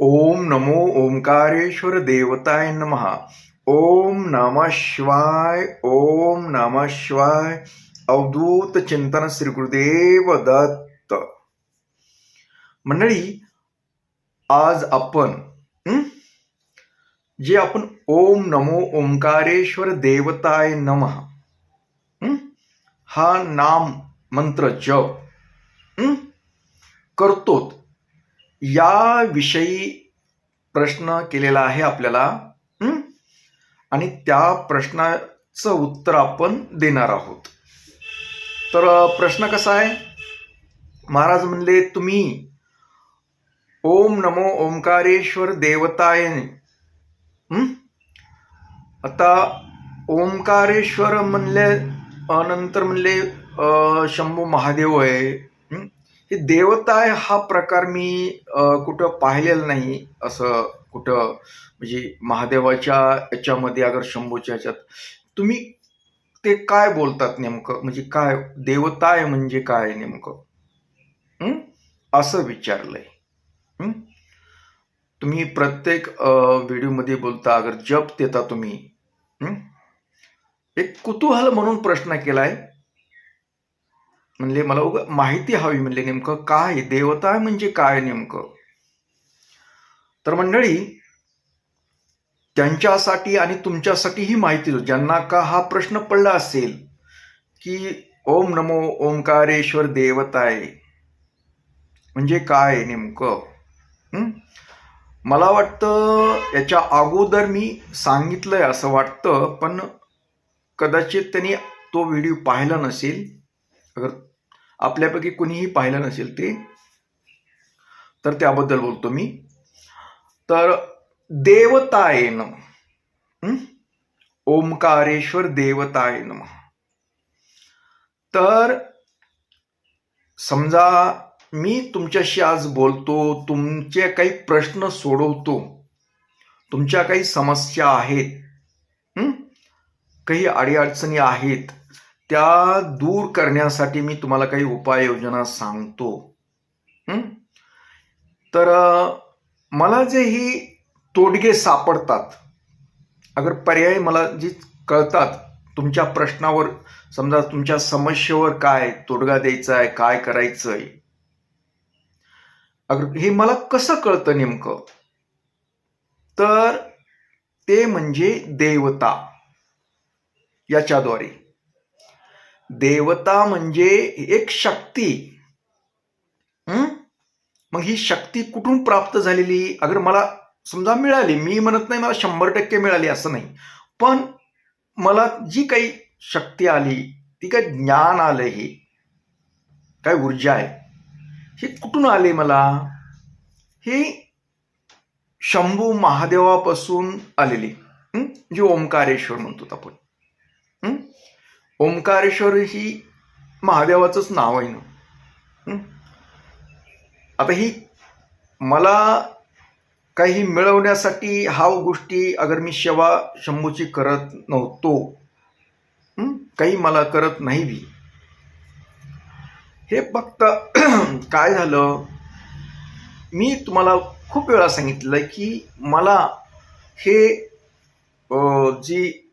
ओम नमो ओंकारेश्वर देवताय नमः। ओम नम शिवाय ओम नम शिवाय। अवधूत चिंतन श्री गुरुदेव दत्त। मंडळी आज आपण जे आपण ओम नमो ओंकारेश्वर देवताय नमः हा? नाम मंत्र जप करतोत. याविषयी प्रश्न केलेला आहे आपल्याला आणि त्या प्रश्नाचं उत्तर आपण देणार आहोत. तर प्रश्न कसा आहे? महाराज म्हणले तुम्ही ओम नमो ओंकारेश्वर देवताय. आता ओंकारेश्वर म्हणले नंतर म्हणले शंभू महादेव आहे. ही हे देवता हा प्रकार मी कुठं पाहिलेला नाही असं कुठं म्हणजे महादेवाच्या याच्यामध्ये अगर शंभूच्या याच्यात तुम्ही ते काय बोलतात नेमकं? म्हणजे काय देवता आहे म्हणजे काय नेमकं? असं विचारलंय. तुम्ही प्रत्येक व्हिडिओमध्ये बोलता अगर जप देता तुम्ही एक कुतूहल म्हणून प्रश्न केलाय. म्हणले मला उगा माहिती हवी म्हणले नेमकं. काय आहे? देवता म्हणजे काय नेमकं? तर मंडळी त्यांच्यासाठी आणि तुमच्यासाठी ही माहिती ज्यांना का हा प्रश्न पडला असेल की ओम नमो ओंकारेश्वर देवताय म्हणजे काय नेमकं? मला वाटतं याच्या अगोदर मी सांगितलंय असं वाटतं पण कदाचित त्यांनी तो व्हिडिओ पाहिला नसेल. अगर आपल्यापैकी कुणीही पाहिलं नसेल ते तर त्याबद्दल बोलतो मी. तर देवतायन ओमकारेश्वर ओंकारेश्वर तर समजा मी तुमच्याशी आज बोलतो तुमचे काही प्रश्न सोडवतो तुमच्या काही समस्या आहेत काही अडीअडचणी आहेत त्या दूर करण्यासाठी मी तुम्हाला काही उपाययोजना सांगतो. तर मला जे ही तोडगे सापडतात अगर पर्याय मला जी कळतात तुमच्या प्रश्नावर समजा तुमच्या समस्येवर काय तोडगा द्यायचा आहे काय करायचं आहे अगर हे मला कसं कळतं नेमकं? तर ते म्हणजे देवता याच्याद्वारे. देवता म्हणजे एक शक्ती. मग ही शक्ती कुठून प्राप्त झालेली? अगर मला समजा मिळाली मी म्हणत नाही मला शंभर टक्के मिळाली असं नाही. पण मला जी काही शक्ती आली ती काय ज्ञान आलं हे. काय ऊर्जा आहे. हे कुठून आले मला? हे शंभू महादेवापासून आलेली. जे ओंकारेश्वर म्हणतो आपण. ओंकारेश्वर ही महादेवाचंच नाव आहे ना? आता ही मला काही मिळवण्यासाठी हा गोष्टी अगर मी सेवा शंभूची करत नव्हतो काही मला करत नाही बी. हे फक्त काय झालं? मी तुम्हाला खूप वेळा सांगितलं की मला हे जी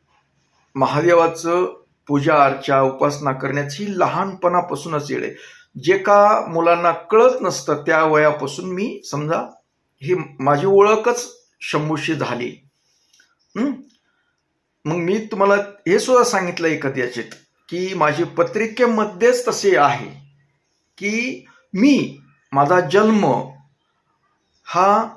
महादेवाचं पूजा अर्चा उपासना करण्याची लहानपणापासूनच येळ आहे जे का मुलांना कळत नसतं त्या वयापासून मी समजा ही माझी ओळखच शंभूशी झाली. मग मी तुम्हाला हे सुद्धा सांगितलं एकत की माझी पत्रिकेमध्येच तसे आहे की मी माझा जन्म हा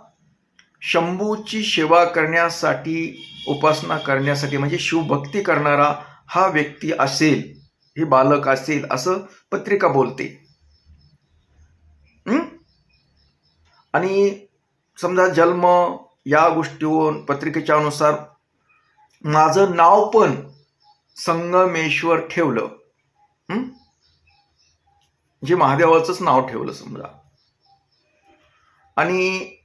शंभूची सेवा करण्यासाठी उपासना करण्यासाठी म्हणजे शिवभक्ती करणारा हा व्यक्ती असेल हे बालक असेल असं पत्रिका बोलते. आणि समजा जन्म या गोष्टीवरून पत्रिकेच्या अनुसार माझं नाव पण संगमेश्वर ठेवलं. जे महादेवाचंच नाव ठेवलं समजा. आणि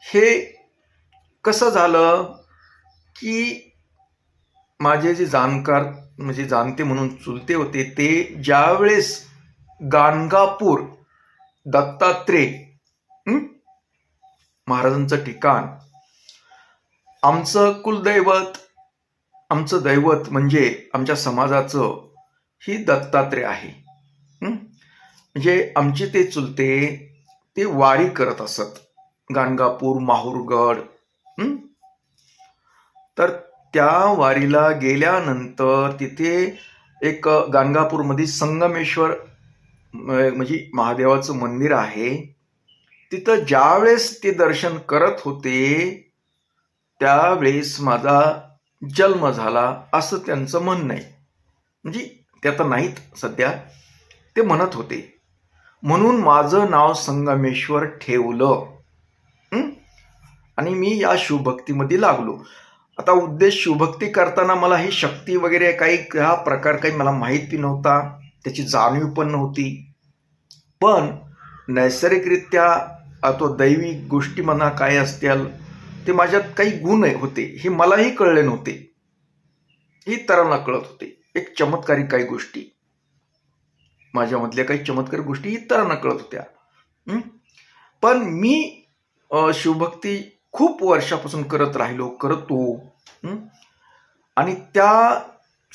हे कसं झालं की माझे जे जाणकार म्हणजे जाणते म्हणून चुलते होते ते ज्यावेळेस गाणगापूर दत्तात्रेय महाराजांचं ठिकाण आमचं कुलदैवत आमचं दैवत म्हणजे आमच्या समाजाचं ही दत्तात्रेय आहे. म्हणजे आमचे ते चुलते ते वारी करत असत. गाणगापूर माहूरगड तर त्या वारीला गेल्यानंतर तिथे एक गाणगापूरमध्ये संगमेश्वर म्हणजे महादेवाचं मंदिर आहे. तिथं ज्यावेळेस ते दर्शन करत होते त्यावेळेस माझा जन्म झाला असं त्यांचं म्हणणं आहे. म्हणजे ते आता नाहीत सध्या ते म्हणत होते. म्हणून माझं नाव संगमेश्वर ठेवलं. आणि मी या शिवभक्तीमध्ये लागलो. आता उद्देश शिवभक्ती करताना मला ही शक्ती वगैरे काही हा प्रकार काही मला माहिती नव्हता. त्याची जाणीव पण नव्हती. पण नैसर्गिकरित्या तो दैवी गोष्टी म्हणा काय असतील ते माझ्यात काही गुण आहे- होते हे मलाही कळले नव्हते. हे इतरांना कळत होते. एक चमत्कारिक काही गोष्टी. माझ्यामधल्या काही चमत्कारी गोष्टी इतरांना कळत होत्या. पण मी शिवभक्ती खूप वर्षापासून करत राहिलो करतो. आणि त्या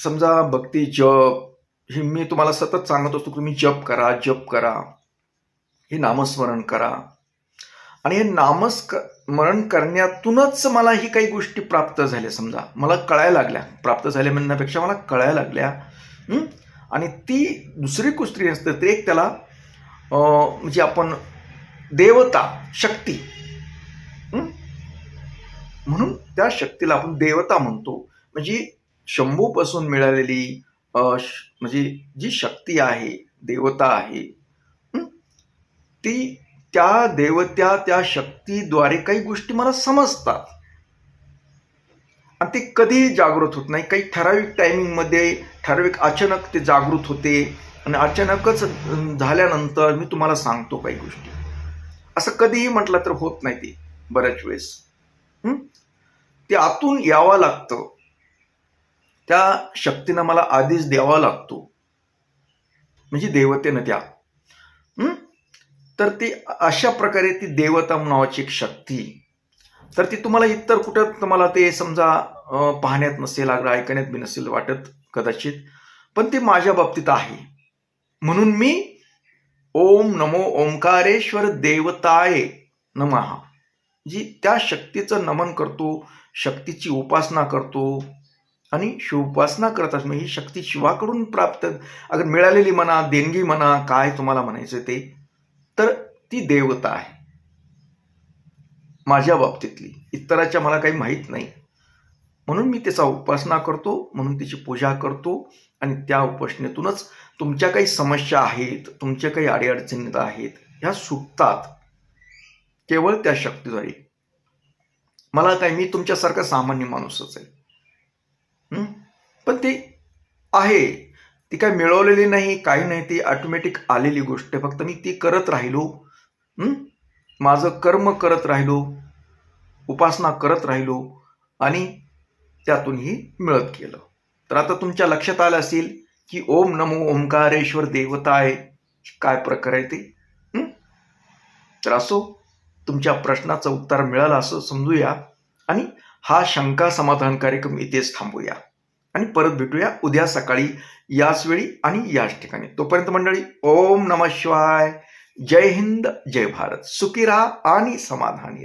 समजा भक्ती जप हे मी तुम्हाला सतत सांगत असतो तुम्ही जप करा जप करा. हे नामस्मरण करा. आणि हे नामस्मरण करण्यातूनच मला ही काही गोष्टी प्राप्त झाल्या समजा. मला कळायला लागल्या. प्राप्त झाल्या म्हणण्यापेक्षा मला कळायला लागल्या. आणि ती दुसरी गोष्टी असते ते एक त्याला म्हणजे आपण देवता शक्ती म्हणून त्या शक्तीला आपण देवता म्हणतो. म्हणजे शंभूपासून मिळालेली म्हणजे जी शक्ती आहे देवता आहे ती त्या देवत्या त्या शक्तीद्वारे काही गोष्टी मला समजतात. आणि ते कधीही जागृत होत नाही. काही ठराविक टायमिंगमध्ये ठराविक अचानक ते जागृत होते. आणि अचानकच झाल्यानंतर मी तुम्हाला सांगतो काही गोष्टी. असं कधीही म्हटलं तर होत नाही ते बऱ्याच वेळेस. ते आतून यावं लागतं. त्या शक्तीनं मला आदेश द्यावा लागतो. म्हणजे देवतेनं त्या तर ती अशा प्रकारे ती देवता नावाची एक शक्ती. तर ती तुम्हाला इतर कुठं तुम्हाला ते समजा पाहण्यात नसेल अगदी ऐकण्यात बी नसेल वाटत कदाचित पण ते माझ्या बाबतीत आहे. म्हणून मी ओम नमो ओंकारेश्वर देवताय नमहा जी त्या शक्तीचं नमन करतो शक्तीची उपासना करतो. आणि शिवोपासना करत असणे ही शक्ती शिवाकडून प्राप्त. अगर मिळालेली म्हणा देणगी म्हणा काय तुम्हाला म्हणायचं ते तर ती देवता आहे. माझ्या बाबतीतली. इतराच्या मला काही माहीत नाही. म्हणून मी त्याचा उपासना करतो म्हणून तिची पूजा करतो. आणि त्या उपासनेतूनच तुमच्या काही समस्या आहेत तुमच्या काही अडीअडचणी आहेत ह्या सुटतात. केवळ त्या शक्तीद्वारे. मला काय मी तुमच्यासारखा सामान्य माणूसच आहे. पण ती आहे. ती काय मिळवलेली नाही काही नाही ती ऑटोमॅटिक आलेली गोष्ट आहे. फक्त मी ती करत राहिलो. माझं कर्म करत राहिलो. उपासना करत राहिलो. आणि त्यातूनही मिळत गेलं. तर आता तुमच्या लक्षात आलं असेल की ओम नमो ओंकारेश्वर देवताय. काय प्रकार आहे ते? तर असो. तुमच्या प्रश्नाचं उत्तर मिळालं असं समजूया आणि हा शंका समाधान कार्यक्रम इथेच थांबूया. आणि परत भेटूया उद्या सकाळी याच वेळी आणि याच ठिकाणी. तोपर्यंत मंडळी ओम नम शिवाय. जय हिंद जय भारत. सुखी राहा आणि समाधानी